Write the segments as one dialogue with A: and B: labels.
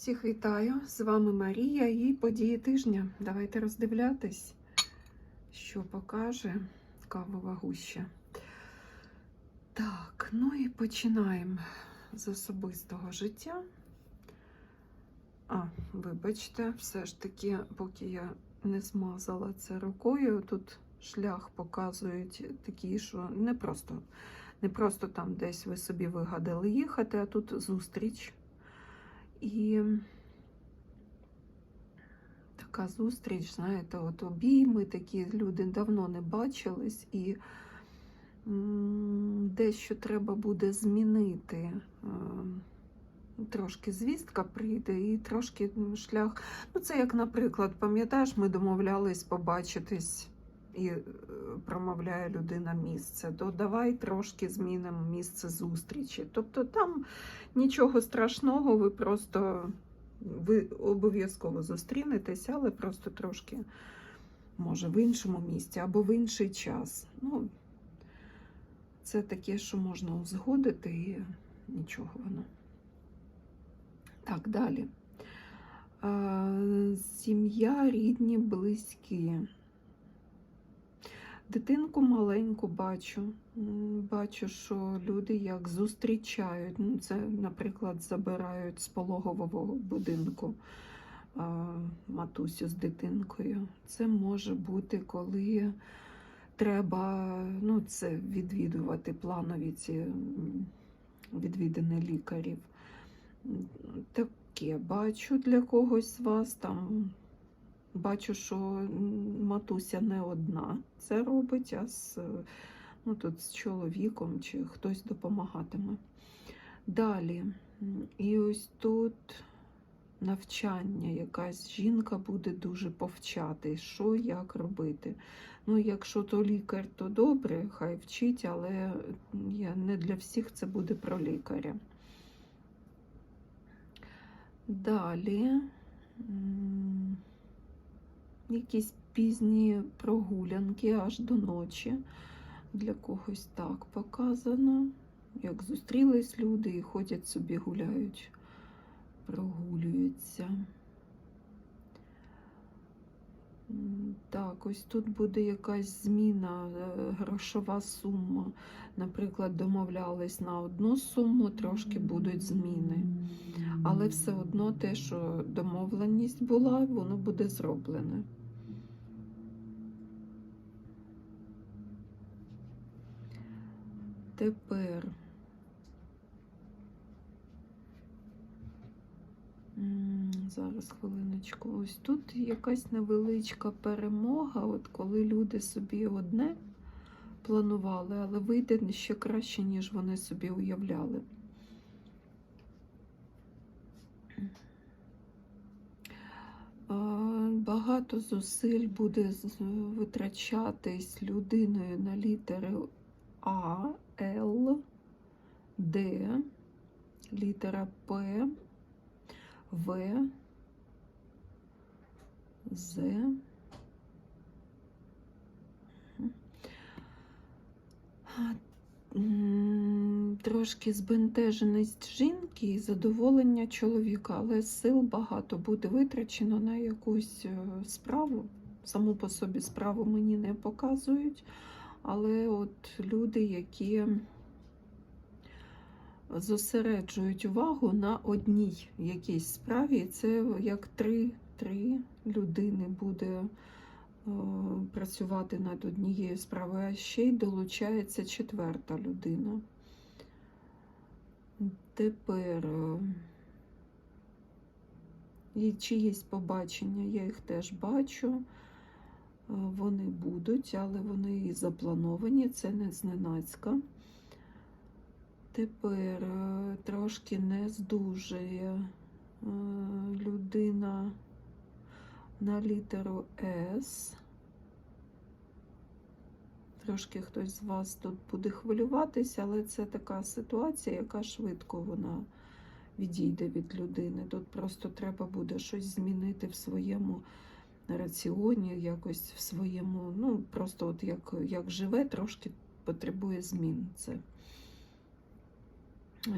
A: Всіх вітаю! З вами Марія і події тижня. Давайте роздивлятись, що покаже кавова гуща. Так, ну і починаємо з особистого життя. А, вибачте, все ж таки, поки я не змазала це рукою, тут шлях показують такий, що не просто, не просто там десь ви собі вигадали їхати, а тут зустріч. І така зустріч, знаєте, от обійми такі люди давно не бачились, і дещо треба буде змінити. Е, Трошки звістка прийде і трошки шлях. Ну, це як, наприклад, пам'ятаєш, ми домовлялись побачитись і е, промовляє людина місце, то давай трошки змінимо місце зустрічі. Тобто там нічого страшного, ви просто ви обов'язково зустрінетеся, але просто трошки, може, в іншому місці або в інший час. Ну, це таке, що можна узгодити, і нічого воно. Так, далі. Сім'я, рідні, близькі. Дитинку маленьку бачу. Бачу, що люди як зустрічають. Ну, це, наприклад, забирають з пологового будинку матусю з дитинкою. Це може бути, коли треба ну, це відвідувати планові ці відвідини лікарів. Таке бачу для когось з вас там. Бачу, що матуся не одна це робить, а з, ну, тут з чоловіком чи хтось допомагатиме. Далі, і ось тут навчання, якась жінка буде дуже повчати, що як робити. Ну, якщо то лікар, то добре, хай вчить, але не для всіх це буде про лікаря. Далі. Якісь пізні прогулянки аж до ночі. Для когось так показано. Як зустрілись люди і ходять собі гуляють, прогулюються. Так, ось тут буде якась зміна, е, грошова сума. Наприклад, домовлялись на одну суму, трошки будуть зміни. Але все одно те, що домовленість була, воно буде зроблене. Тепер зараз хвилиночку. Ось тут якась невеличка перемога, от коли люди собі одне планували, але вийде ще краще, ніж вони собі уявляли. Багато зусиль буде витрачатись людиною на літери А, Л, Д, літера П, В, З. Трошки збентеженість жінки і задоволення чоловіка, але сил багато буде витрачено на якусь е, справу. Саму по собі справу мені не показують, але от люди, які зосереджують увагу на одній якійсь справі, це як три, три людини буде е, працювати над однією справою, а ще й долучається четверта людина. Тепер е, і чиїсь побачення, я їх теж бачу. Е, Вони будуть, але вони і заплановані, це не зненацька. Тепер е, трошки не здужує е, людина на літеру С. Трошки хтось з вас тут буде хвилюватися, але це така ситуація, яка швидко вона відійде від людини. Тут просто треба буде щось змінити в своєму раціоні, якось в своєму, ну просто от як, як живе, трошки потребує змін це.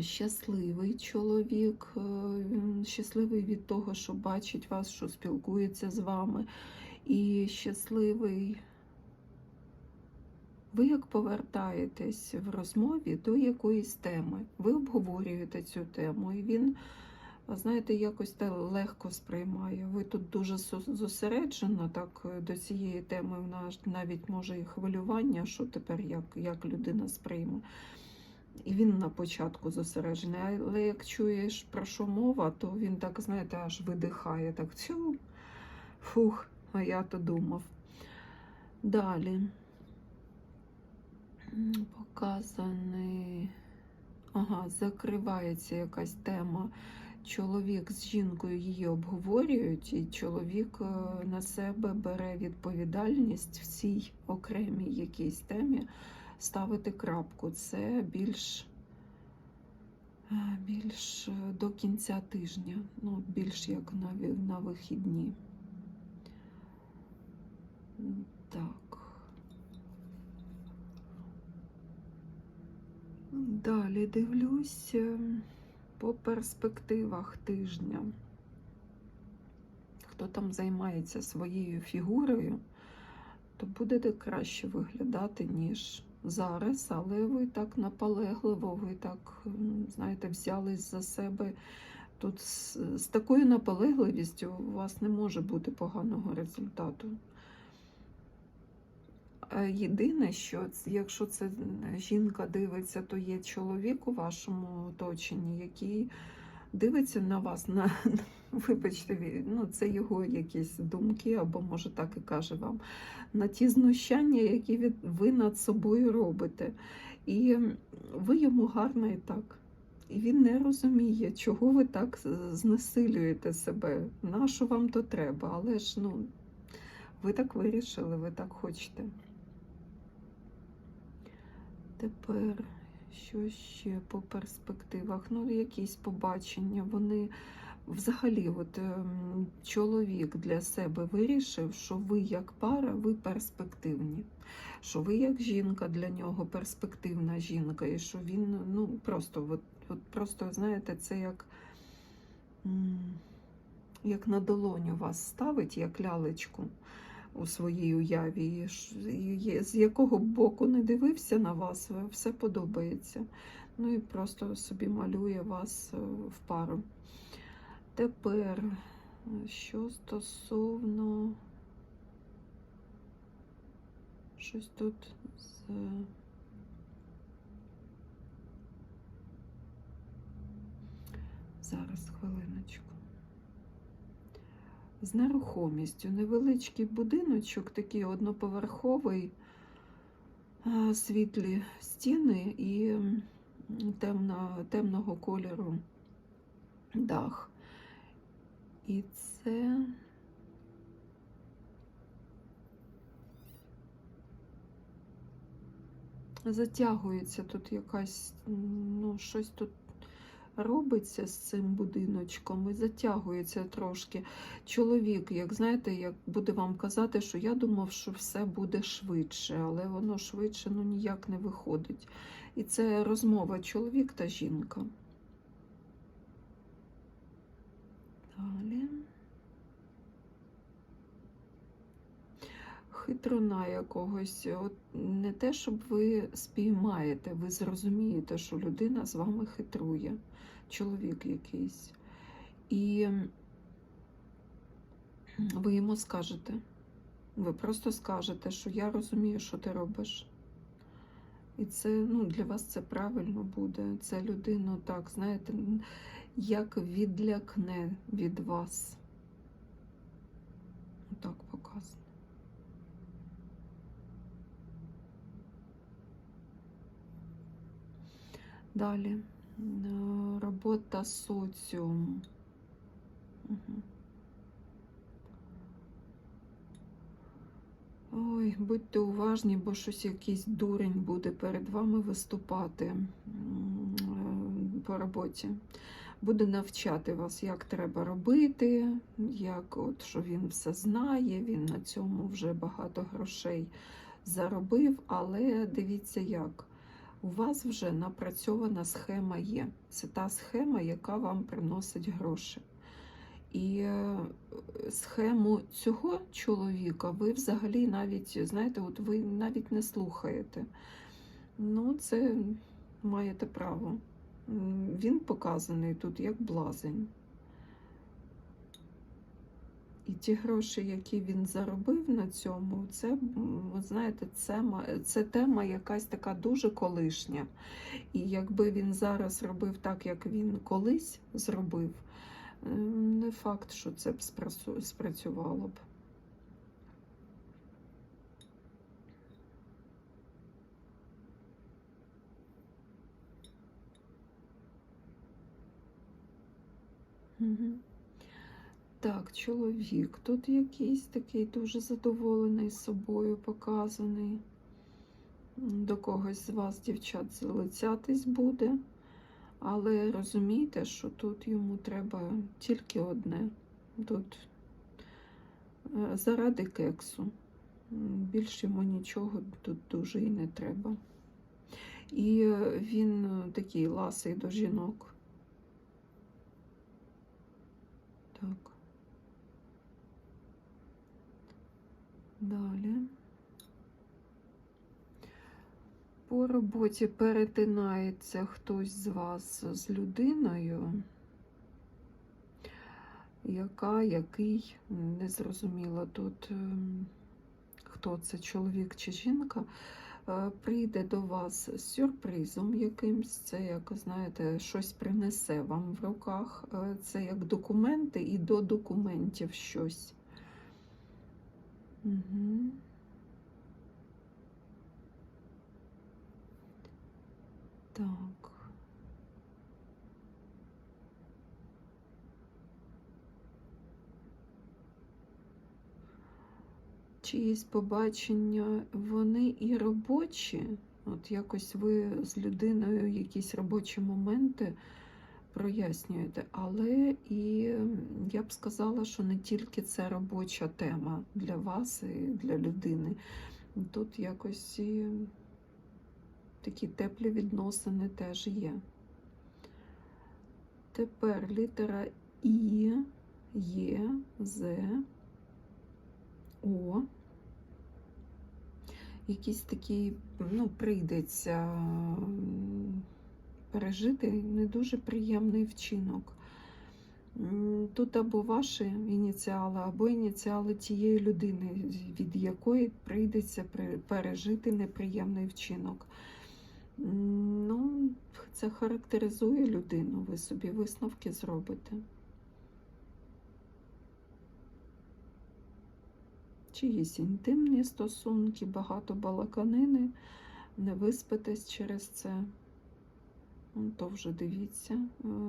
A: щасливий чоловік, е, він щасливий від того, що бачить вас, що спілкується з вами. І щасливий. Ви як повертаєтесь в розмові до якоїсь теми, ви обговорюєте цю тему, і він, знаєте, якось те легко сприймає. Ви тут дуже зо- зосереджено так е, до цієї теми, в нас навіть може і хвилювання, що тепер як, як людина сприйме. І він на початку зосереджений. Але як чуєш про що мова, то він так, знаєте, аж видихає. Так, цю, фух, а я то думав. Далі. Показаний. Ага, закривається якась тема. Чоловік з жінкою її обговорюють, і чоловік е, на себе бере відповідальність в цій окремій якійсь темі ставити крапку. Це більш, е, більш е, до кінця тижня, ну, більш як на, на вихідні. Так. Далі дивлюсь е, по перспективах тижня. Хто там займається своєю фігурою, то будете краще виглядати, ніж зараз, але ви так наполегливо, ви так, знаєте, взялись за себе. Тут з, з такою наполегливістю у вас не може бути поганого результату. Е, Єдине, що якщо це жінка дивиться, то є чоловік у вашому оточенні, який дивиться на вас, на, вибачте, ну, це його якісь думки, або може так і каже вам, на ті знущання, які від, ви над собою робите. І ви йому гарно і так. І він не розуміє, чого ви так знесилюєте себе. На що вам то треба? Але ж ну, ви так вирішили, ви так хочете. Тепер, що ще по перспективах? Ну, якісь побачення. Вони взагалі, от ем, чоловік для себе вирішив, що ви як пара, ви перспективні. Що ви як жінка для нього перспективна жінка, і що він ну просто, от, от просто знаєте, це як, як на долоню вас ставить, як лялечку у своїй уяві, з якого боку не дивився на вас, все подобається. Ну і просто собі малює вас е, в пару. Тепер, е, що стосовно щось тут з. Зараз хвилиночку. З нерухомістю. Невеличкий будиночок, такий одноповерховий, світлі стіни і темно, темного кольору дах. І це. Затягується тут якась, ну, щось тут робиться з цим будиночком і затягується трошки. Чоловік, як знаєте, як буде вам казати, що я думав, що все буде швидше, але воно швидше ну, ніяк не виходить. І це розмова чоловік та жінка. Далі. Хитруна якогось, от не те, щоб ви спіймаєте, ви зрозумієте, що людина з вами хитрує, чоловік якийсь. І ви йому скажете, ви просто скажете, що я розумію, що ти робиш. І це ну, для вас це правильно буде. Це людину так, знаєте, як відлякне від вас. Так показано. Далі. Е, Робота соціум. Ой, будьте уважні, бо щось якийсь дурень буде перед вами виступати е, по роботі. Буде навчати вас, як треба робити, як от, що він все знає, він на цьому вже багато грошей заробив, але дивіться як. У вас вже напрацьована схема є. Це та схема, яка вам приносить гроші. І е, схему цього чоловіка ви взагалі навіть, знаєте, от ви навіть не слухаєте. Ну, це маєте право. Він показаний тут як блазень. І ті гроші, які він заробив на цьому, це, ви знаєте, це, це тема якась така дуже колишня. І якби він зараз робив так, як він колись зробив, е, не факт, що це б спрацювало б. Мгм. Так, чоловік тут якийсь такий дуже задоволений собою показаний. До когось з вас, дівчат, залицятись буде. Але розумійте, що тут йому треба тільки одне. Тут е, заради кексу. М, Більш йому нічого тут дуже і не треба. І е, він е, такий ласий до жінок. Так. Далі. По роботі перетинається хтось з вас з людиною, яка, який, не зрозуміло тут, ем, хто це, чоловік чи жінка, е, прийде до вас з сюрпризом якимсь, це, як знаєте, щось принесе вам в руках. Е, Це як документи і до документів щось. Угу. Так. Чиїсь побачення, вони і робочі. От якось ви з людиною якісь робочі моменти прояснюєте, але і я б сказала, що не тільки це робоча тема для вас і для людини. Тут якось і такі теплі відносини теж є. Тепер літера І, Є, З, О. Якийсь такий, ну, прийдеться пережити не дуже приємний вчинок. Тут або ваші ініціали, або ініціали тієї людини, від якої прийдеться пережити неприємний вчинок. Ну, це характеризує людину, ви собі висновки зробите. Чиїсь інтимні стосунки, багато балаканини, не виспитесь через це. Ну, То вже дивіться. Е,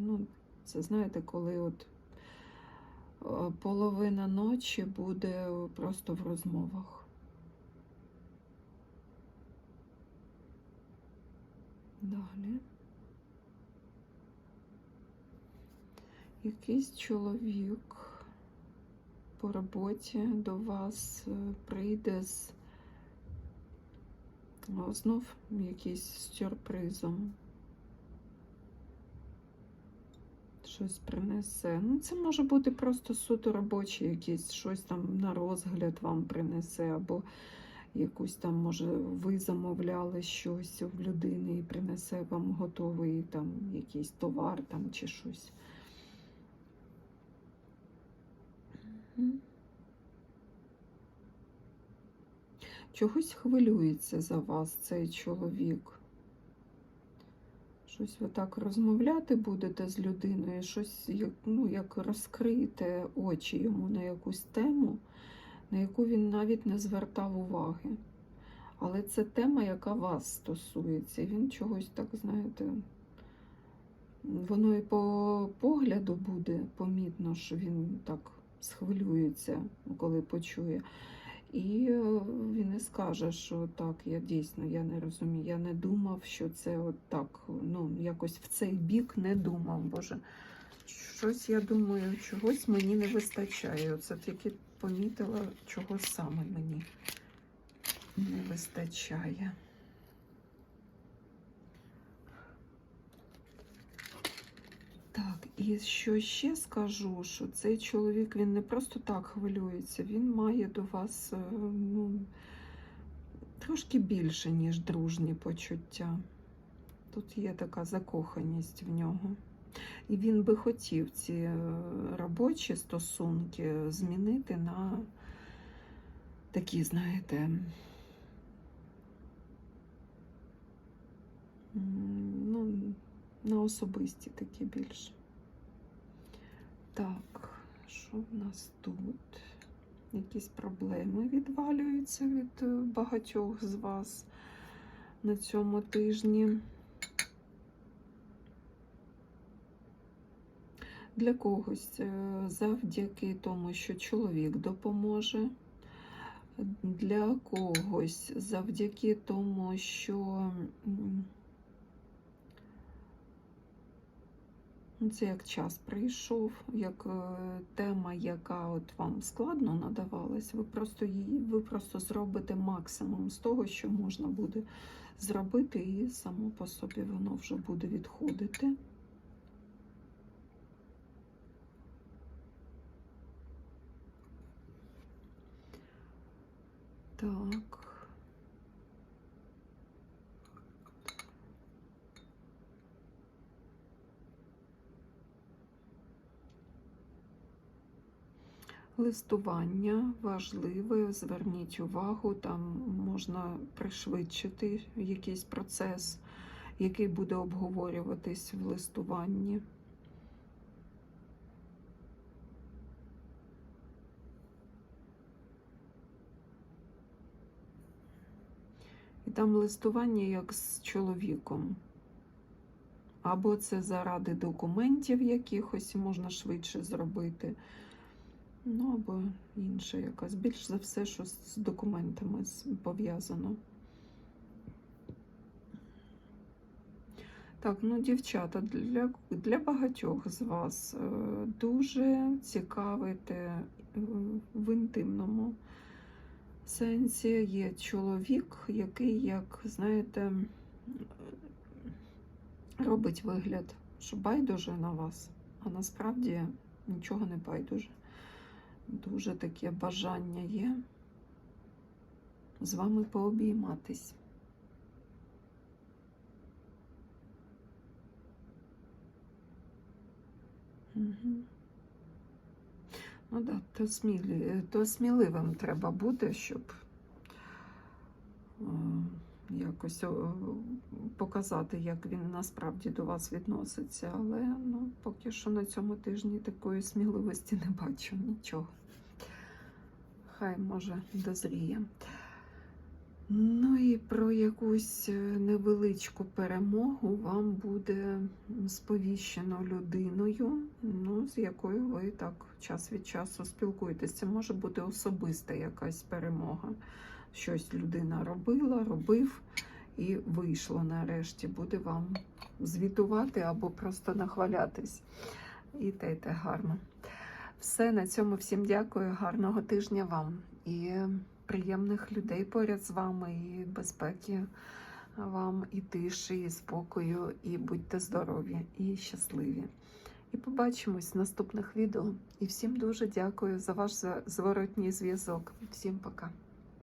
A: Ну, це знаєте, коли от е, половина ночі буде просто в розмовах. Далі. Якийсь чоловік по роботі до вас е, прийде з знов якийсь сюрпризом. Щось принесе. Ну, це може бути просто суто робоче якесь, щось там на розгляд вам принесе, або якусь там, може, ви замовляли щось в людини і принесе вам готовий там якийсь товар там чи щось. Чогось хвилюється за вас цей чоловік. Щось ви так розмовляти будете з людиною, щось ну, як розкриєте очі йому на якусь тему, на яку він навіть не звертав уваги. Але це тема, яка вас стосується. Він чогось так, знаєте, воно і по погляду буде помітно, що він так схвилюється, коли почує. І е, він і скаже, що так, я дійсно я не розумію. Я не думав, що це от так, ну, якось в цей бік не думав. Боже, щось я думаю, чогось мені не вистачає. Оце тільки помітила, чого саме мені не вистачає. Так, і що ще скажу, що цей чоловік він не просто так хвилюється, він має до вас е, ну, трошки більше, ніж дружні почуття. Тут є така закоханість в нього. І він би хотів ці е, робочі стосунки змінити на такі, знаєте, м, ну, на особисті такі більше. Так, що в нас тут? Якісь проблеми відвалюються від е, багатьох з вас на цьому тижні. Для когось е, завдяки тому, що чоловік допоможе. Для когось завдяки тому, що м, ну, це як час прийшов, як е, тема, яка от вам складно надавалась, ви просто її, ви просто зробите максимум з того, що можна буде зробити, і само по собі воно вже буде відходити. Так. Листування важливе, зверніть увагу, там можна пришвидшити якийсь процес, який буде обговорюватись в листуванні. І там листування як з чоловіком. Або це заради документів якихось можна швидше зробити. Ну, або інша якась. Більш за все, що з документами пов'язано. Так, ну, дівчата, для, для багатьох з вас е, дуже цікавите е, в інтимному сенсі є чоловік, який, як знаєте, робить вигляд, що байдуже на вас, а насправді нічого не байдуже. Дуже таке бажання є з вами пообійматись. Угу. Ну так, да, то, смілі, то сміливим треба бути, щоб якось показати, як він насправді до вас відноситься. Але ну, поки що на цьому тижні такої сміливості не бачу нічого. Хай може дозріє. Ну і про якусь е, невеличку перемогу вам буде сповіщено людиною, ну, з якою ви так час від часу спілкуєтесь. Це може бути особиста якась перемога. Щось людина робила, робив і вийшло нарешті. Буде вам звітувати або просто нахвалятись. І те, і те гарно. Все, на цьому всім дякую. Гарного тижня вам і приємних людей поряд з вами, і безпеки вам, і тиші, і спокою, і будьте здорові і щасливі. І побачимось в наступних відео. І всім дуже дякую за ваш зворотній зв'язок. Всім пока.